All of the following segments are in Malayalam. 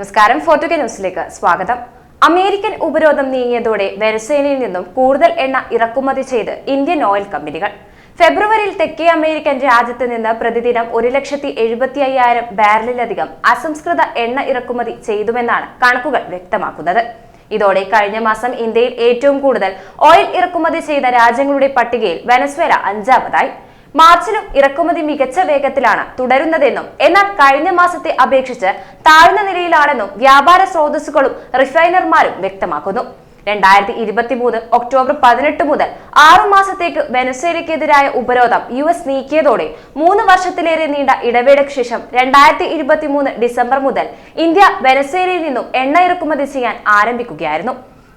നമസ്കാരം. ഫോർട്ടുക ന്യൂസിലേക്ക് സ്വാഗതം. അമേരിക്കൻ ഉപരോധം നീങ്ങിയതോടെ വെനസ്വേലയിൽ നിന്നും കൂടുതൽ എണ്ണ ഇറക്കുമതി ചെയ്ത് ഇന്ത്യൻ ഓയിൽ കമ്പനികൾ. ഫെബ്രുവരിയിൽ തെക്കേ അമേരിക്കൻ രാജ്യത്ത് നിന്ന് പ്രതിദിനം ഒരു ലക്ഷത്തി എഴുപത്തി അയ്യായിരം ബാരലിലധികം അസംസ്കൃത എണ്ണ ഇറക്കുമതി ചെയ്തുവെന്നാണ് കണക്കുകൾ വ്യക്തമാക്കുന്നത്. ഇതോടെ കഴിഞ്ഞ മാസം ഇന്ത്യയിൽ ഏറ്റവും കൂടുതൽ ഓയിൽ ഇറക്കുമതി ചെയ്ത രാജ്യങ്ങളുടെ പട്ടികയിൽ വെനസ്വേല അഞ്ചാമതായി. മാർച്ചിലും ഇറക്കുമതി മികച്ച വേഗത്തിലാണ് തുടരുന്നതെന്നും എന്നാൽ കഴിഞ്ഞ മാസത്തെ അപേക്ഷിച്ച് താഴ്ന്ന നിലയിലാണെന്നും വ്യാപാര സ്രോതസ്സുകളും റിഫൈനർമാരും വ്യക്തമാക്കുന്നു. രണ്ടായിരത്തി ഇരുപത്തി മൂന്ന് ഒക്ടോബർ പതിനെട്ട് മുതൽ ആറു മാസത്തേക്ക് വെനസ്വേലയ്ക്കെതിരായ ഉപരോധം യു എസ് നീക്കിയതോടെ മൂന്ന് വർഷത്തിലേറെ നീണ്ട ഇടവേളയ്ക്ക് ശേഷം രണ്ടായിരത്തി ഇരുപത്തി മൂന്ന് ഡിസംബർ മുതൽ ഇന്ത്യ വെനസ്വേലയിൽ നിന്നും എണ്ണ ഇറക്കുമതി ചെയ്യാൻ ആരംഭിക്കുകയായിരുന്നു.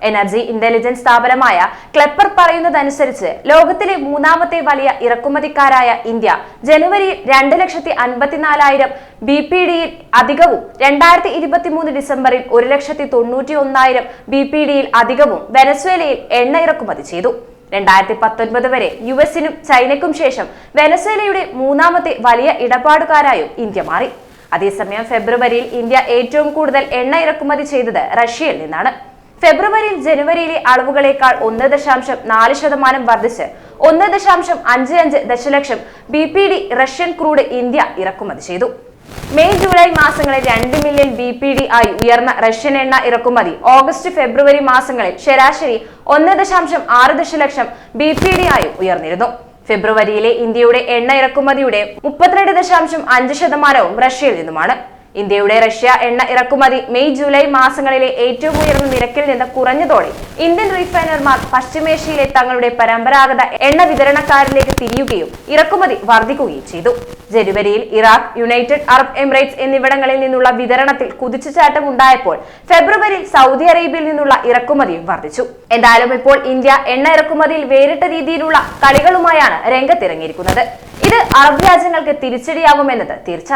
എനർജി ഇന്റലിജൻസ് സ്ഥാപനമായ ക്ലെപ്പർ പറയുന്നതനുസരിച്ച് ലോകത്തിലെ മൂന്നാമത്തെ വലിയ ഇറക്കുമതിക്കാരായ ഇന്ത്യ ജനുവരിയിൽ രണ്ട് ലക്ഷത്തി അൻപത്തിനാലായിരം ബി പി ഡിയിൽ അധികവും രണ്ടായിരത്തി ഇരുപത്തി മൂന്ന് ഡിസംബറിൽ ഒരു ലക്ഷത്തി തൊണ്ണൂറ്റി ഒന്നായിരം ബി പി ഡിയിൽ അധികവും വെനസ്വേലയിൽ എണ്ണ ഇറക്കുമതി ചെയ്തു. രണ്ടായിരത്തി പത്തൊൻപത് വരെ യു എസിനും ചൈനയ്ക്കും ശേഷം വെനസ്വേലയുടെ മൂന്നാമത്തെ വലിയ ഇടപാടുകാരായും ഇന്ത്യ മാറി. അതേസമയം ഫെബ്രുവരിയിൽ ഇന്ത്യ ഏറ്റവും കൂടുതൽ എണ്ണ ഇറക്കുമതി ചെയ്തത് റഷ്യയിൽ നിന്നാണ്. ഫെബ്രുവരിയിൽ ജനുവരിയിലെ അളവുകളേക്കാൾ ഒന്ന് ദശാംശം നാല് ശതമാനം വർദ്ധിച്ച് ഒന്ന് ദശാംശം അഞ്ച് അഞ്ച് ദശലക്ഷം B P D Russian crude India ഇറക്കുമതി ചെയ്തു. മെയ് ജൂലൈ മാസങ്ങളിൽ രണ്ട് മില്യൺ ബി പി ഡി ആയി ഉയർന്ന റഷ്യൻ എണ്ണ ഇറക്കുമതി ഓഗസ്റ്റ് ഫെബ്രുവരി മാസങ്ങളിൽ ശരാശരി ഒന്ന് ദശാംശം ആറ് ദശലക്ഷം ബി പി ഡി ആയി ഉയർന്നിരുന്നു. ഫെബ്രുവരിയിലെ ഇന്ത്യയുടെ എണ്ണ ഇറക്കുമതിയുടെ മുപ്പത്തിരണ്ട് ദശാംശം അഞ്ച് ശതമാനവും റഷ്യയിൽ നിന്നുമാണ്. ഇന്ത്യയുടെ റഷ്യ എണ്ണ ഇറക്കുമതി മെയ് ജൂലൈ മാസങ്ങളിലെ ഏറ്റവും ഉയർന്ന നിരക്കിൽ നിന്ന് കുറഞ്ഞതോടെ ഇന്ത്യൻ റീഫൈനർമാർ പശ്ചിമേഷ്യയിലെ തങ്ങളുടെ പരമ്പരാഗത എണ്ണ വിതരണക്കാരിലേക്ക് തിരിയുകയും ഇറക്കുമതി വർദ്ധിക്കുകയും ചെയ്തു. ജനുവരിയിൽ ഇറാഖ് യുണൈറ്റഡ് അറബ് എമിറേറ്റ്സ് എന്നിവിടങ്ങളിൽ നിന്നുള്ള വിതരണത്തിൽ കുതിച്ചുചാട്ടം ഉണ്ടായപ്പോൾ ഫെബ്രുവരിയിൽ സൗദി അറേബ്യയിൽ നിന്നുള്ള ഇറക്കുമതിയും വർദ്ധിച്ചു. എന്തായാലും ഇപ്പോൾ ഇന്ത്യ എണ്ണ ഇറക്കുമതിയിൽ വേറിട്ട രീതിയിലുള്ള കളികളുമായാണ് രംഗത്തിറങ്ങിയിരിക്കുന്നത്. ഇത് അറബ് രാജ്യങ്ങൾക്ക് തിരിച്ചടിയാകുമെന്നത് തീർച്ച.